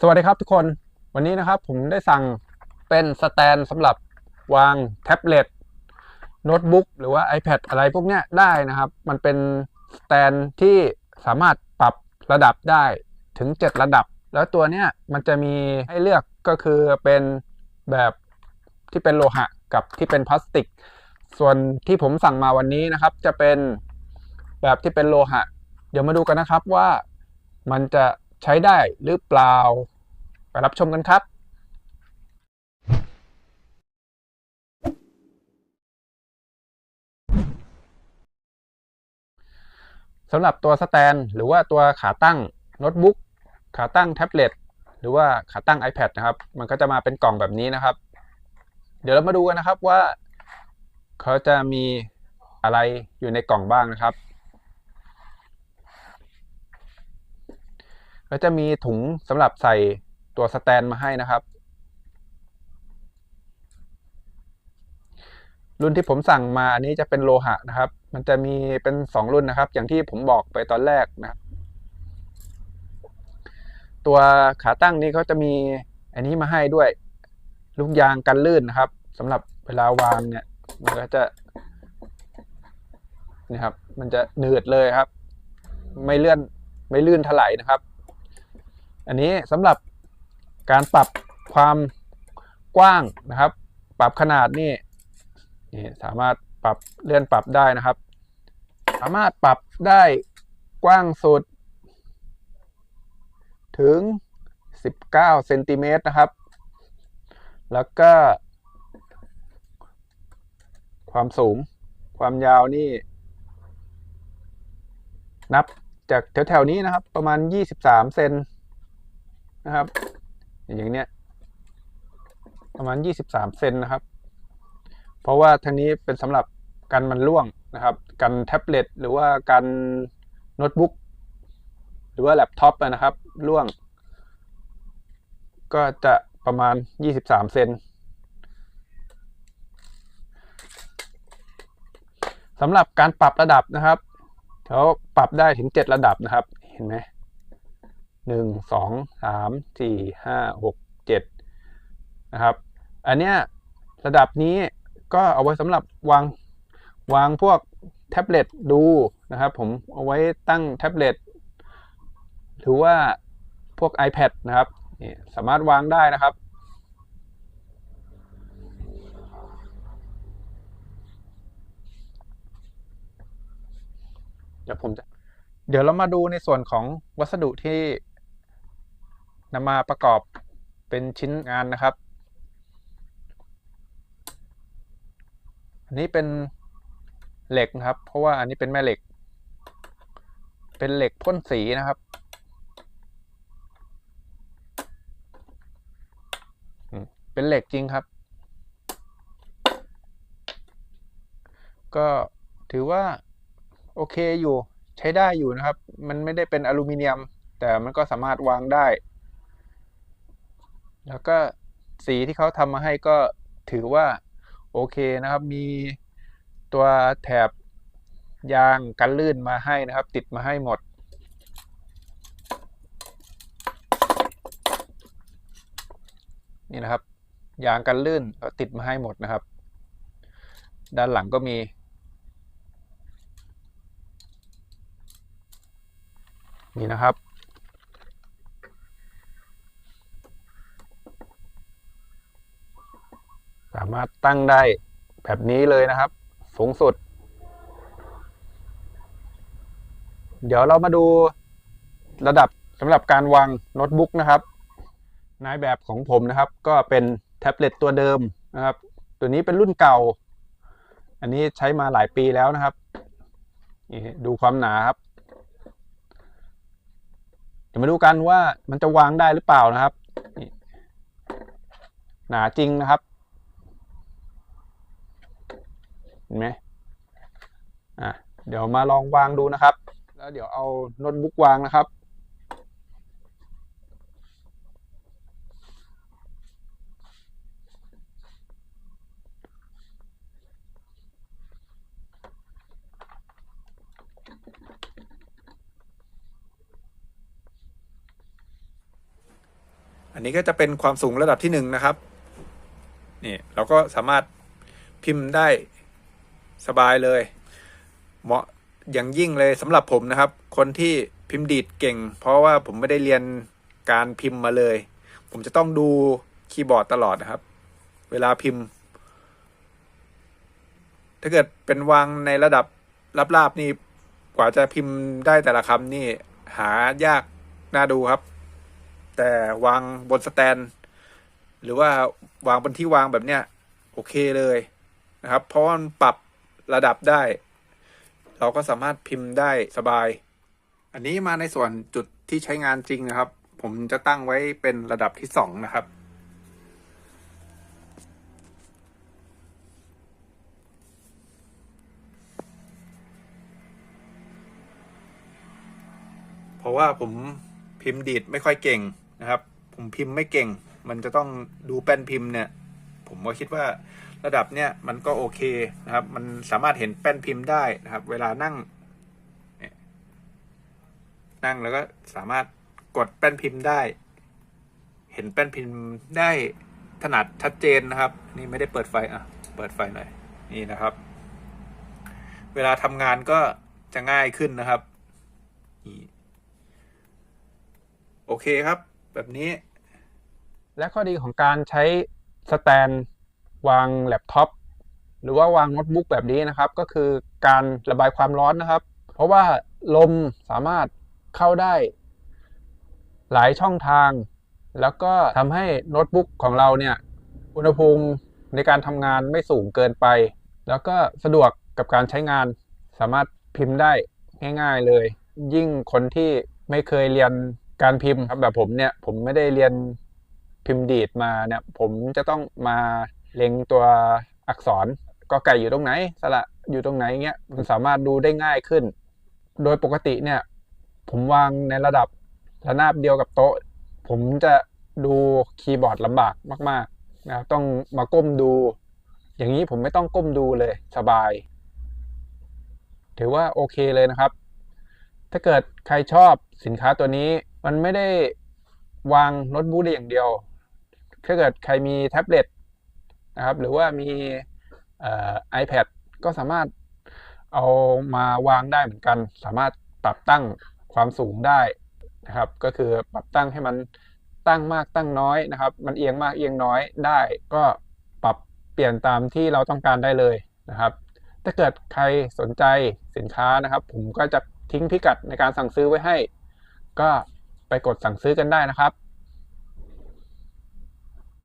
สวัสดีครับทุกคนวันนี้นะครับผมได้สั่งเป็นสแตนสำหรับวางแท็บเล็ตโน้ตบุ๊กหรือว่า iPad อะไรพวกเนี้ยได้นะครับ มันเป็นสแตนที่สามารถปรับระดับได้ถึง 7 ระดับ แล้วตัวเนี้ยมันจะมีให้เลือกก็คือเป็นแบบที่เป็นโลหะกับที่เป็นพลาสติก ส่วนที่ผมสั่งมาวันนี้นะครับ จะเป็นแบบที่เป็นโลหะ เดี๋ยวมาดูกันนะครับว่ามันจะ ใช้ได้หรือเปล่า ไปรับชมกันครับสำหรับตัวสแตนหรือว่าตัวขาตั้งโน้ตบุ๊กขาตั้งแท็บเล็ตหรือว่าขาตั้ง iPad นะครับ มันก็จะมาเป็นกล่องแบบนี้นะครับ เดี๋ยวเรามาดูกันนะครับว่า เขาจะมีอะไรอยู่ในกล่องบ้างนะครับ ก็จะมีถุงสำหรับใส่ตัวสแตนมาให้นะครับ รุ่นที่ผมสั่งมาอันนี้จะเป็นโลหะนะครับ มันจะมีเป็น 2 รุ่นนะครับ อย่างที่ผมบอกไปตอนแรกนะครับตัวขาตั้งนี้เขาจะมีอันนี้มาให้ด้วยลูกยางกันลื่นนะครับสำหรับเวลาวางเนี่ย มันก็จะนี่ครับ มันจะหนืดเลยครับ ไม่เลื่อนไม่ลื่นถลายนะครับ อันนี้สำหรับการปรับความกว้างนะครับ ปรับขนาดนี่นี่สามารถปรับเลื่อนปรับได้นะครับ สามารถปรับได้กว้างสุด ถึง 19เซนติเมตรนะครับ แล้วก็ ความสูงความยาวนี่ นับจากแถวๆนี้นะครับ ประมาณ 23 เซน นะครับ อย่างเนี้ยประมาณ23เซนนะครับ เพราะว่าทางนี้เป็นสำหรับกันมันร่วงนะครับ กันแท็บเล็ตหรือว่ากันโน้ตบุ๊กหรือว่าแล็ปท็อปนะครับร่วง ก็จะประมาณ23เซนสำหรับการปรับระดับนะครับเขาปรับได้ถึง7ระดับนะครับ เห็นไหม หนึ่งสองสามสี่ห้าหกเจ็ดนะครับ อันเนี้ยระดับนี้ก็เอาไว้สำหรับวางวางพวกแท็บเล็ตดูนะครับ ผมเอาไว้ตั้งแท็บเล็ตหรือว่าพวก iPad นะครับนี่สามารถวางได้นะครับ เดี๋ยวผมจะเดี๋ยวเรามาดูในส่วนของวัสดุที่ นำมาประกอบเป็นชิ้นงานนะครับ อันนี้เป็นเหล็กนะครับ เพราะว่าอันนี้เป็นแม่เหล็ก เป็นเหล็กพ่นสีนะครับ เป็นเหล็กจริงครับ ก็ถือว่าโอเคอยู่ใช้ได้อยู่นะครับ มันไม่ได้เป็นอลูมิเนียม แต่มันก็สามารถวางได้ แล้วก็สีที่เขาทำมาให้ก็ถือว่าโอเคนะครับ มีตัวแถบยางกันลื่นมาให้นะครับ ติดมาให้หมด นี่นะครับ ยางกันลื่นก็ติดมาให้หมดนะครับ ด้านหลังก็มี นี่นะครับ สามารถตั้งได้แบบนี้เลยนะครับ สูงสุด เดี๋ยวเรามาดูระดับสำหรับการวางโน้ตบุ๊กนะครับ นายแบบของผมนะครับ ก็เป็นแท็บเล็ตตัวเดิมนะครับ ตัวนี้เป็นรุ่นเก่า อันนี้ใช้มาหลายปีแล้วนะครับนี่ดูความหนาครับเดี๋ยวมาดูกันว่ามันจะวางได้หรือเปล่านะครับหนาจริงนะครับ เห็นไหมอะเดี๋ยวมาลองวางดูนะครับ แล้วเดี๋ยวเอาโน้ตบุ๊กวางนะครับอันนี้ก็จะเป็นความสูงระดับที่หนึ่งนะครับ นี่เราก็สามารถพิมพ์ได้ สบายเลย เหมาะอย่างยิ่งเลยสำหรับผมนะครับ คนที่พิมพ์ดีดเก่ง เพราะว่าผมไม่ได้เรียนการพิมพ์มาเลย ผมจะต้องดูคีย์บอร์ดตลอดนะครับ เวลาพิมพ์ ถ้าเกิดเป็นวางในระดับราบๆนี่กว่าจะพิมพ์ได้แต่ละคำนี่หายากน่าดูครับ แต่วางบนสแตน หรือว่าวางบนที่วางแบบเนี้ย โอเคเลยนะครับ เพราะมันปรับ ระดับได้ เราก็สามารถพิมพ์ได้สบาย อันนี้มาในส่วนจุดที่ใช้งานจริงนะครับ ผมจะตั้งไว้เป็นระดับที่สองนะครับ เพราะว่าผมพิมพ์ดีดไม่ค่อยเก่งนะครับ ผมพิมพ์ไม่เก่ง มันจะต้องดูแป้นพิมพ์เนี่ย ผมก็คิดว่า ระดับเนี่ยมันก็โอเคนะครับ มันสามารถเห็นแป้นพิมพ์ได้นะครับ เวลานั่งนั่งแล้วก็สามารถกดแป้นพิมพ์ได้ เห็นแป้นพิมพ์ได้ถนัดชัดเจนนะครับ นี่ไม่ได้เปิดไฟอะเปิดไฟหน่อยนี่นะครับ เวลาทำงานก็จะง่ายขึ้นนะครับนี่โอเคครับ แบบนี้ และข้อดีของการใช้สแตน วางแล็ปท็อปหรือว่าวางโน้ตบุ๊กแบบนี้นะครับ ก็คือการระบายความร้อนนะครับ เพราะว่าลมสามารถเข้าได้ หลายช่องทาง แล้วก็ทำให้โน้ตบุ๊กของเราเนี่ยอุณหภูมิในการทำงานไม่สูงเกินไป แล้วก็สะดวกกับการใช้งาน สามารถพิมพ์ได้ง่าย ๆเลย ยิ่งคนที่ไม่เคยเรียนการพิมพ์ครับแบบผมเนี่ย ผมไม่ได้เรียนพิมพ์ดีดมาเนี่ย ผมจะต้องมา เล็งตัวอักษรก็ไก่อยู่ตรงไหน สระอยู่ตรงไหนเงี้ยมันสามารถดูได้ง่ายขึ้น โดยปกติเนี่ย ผมวางในระดับระนาบเดียวกับโต๊ะ ผมจะดูคีย์บอร์ดลำบากมากๆนะครับต้องมาก้มดู อย่างนี้ผมไม่ต้องก้มดูเลยสบาย ถือว่าโอเคเลยนะครับ ถ้าเกิดใครชอบสินค้าตัวนี้มันไม่ได้วางโน้ตบุ๊กได้อย่างเดียว ถ้าเกิดใครมีแท็บเล็ต นะครับ หรือว่ามีเอ่อ iPad ก็สามารถเอามาวางได้เหมือนกัน สามารถปรับตั้งความสูงได้นะครับ ก็คือปรับตั้งให้มันตั้งมากตั้งน้อยนะครับ มันเอียงมากเอียงน้อยได้ ก็ปรับเปลี่ยนตามที่เราต้องการได้เลยนะครับ ถ้าเกิดใครสนใจสินค้านะครับ ผมก็จะทิ้งพิกัดในการสั่งซื้อไว้ให้ ก็ไปกดสั่งซื้อกันได้นะครับ